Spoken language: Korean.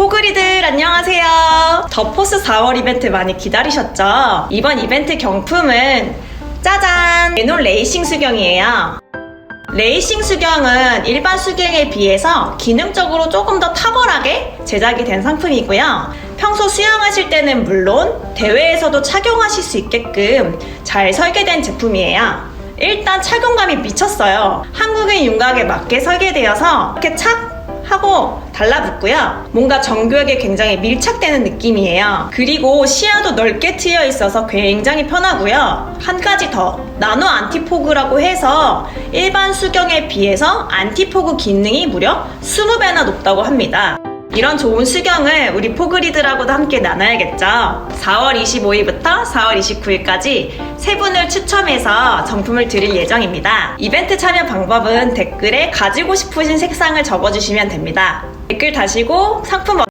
포그리들 안녕하세요. 더포스 4월 이벤트 많이 기다리셨죠? 이번 이벤트 경품은 짜잔! 레놀 레이싱 수경이에요. 레이싱 수경은 일반 수경에 비해서 기능적으로 조금 더 탁월하게 제작이 된 상품이고요. 평소 수영하실 때는 물론 대회에서도 착용하실 수 있게끔 잘 설계된 제품이에요. 일단 착용감이 미쳤어요. 한국인 윤곽에 맞게 설계되어서 이렇게 착 하고 달라붙고요. 뭔가 정교하게 굉장히 밀착되는 느낌이에요. 그리고 시야도 넓게 트여 있어서 굉장히 편하고요. 한 가지 더 나노 안티포그라고 해서 일반 수경에 비해서 안티포그 기능이 무려 20배나 높다고 합니다. 이런 좋은 수경을 우리 포그리드라고도 함께 나눠야겠죠. 4월 25일부터 4월 29일까지 세 분을 추첨해서 정품을 드릴 예정입니다. 이벤트 참여 방법은 댓글에 가지고 싶으신 색상을 적어주시면 됩니다. 댓글 다시고 상품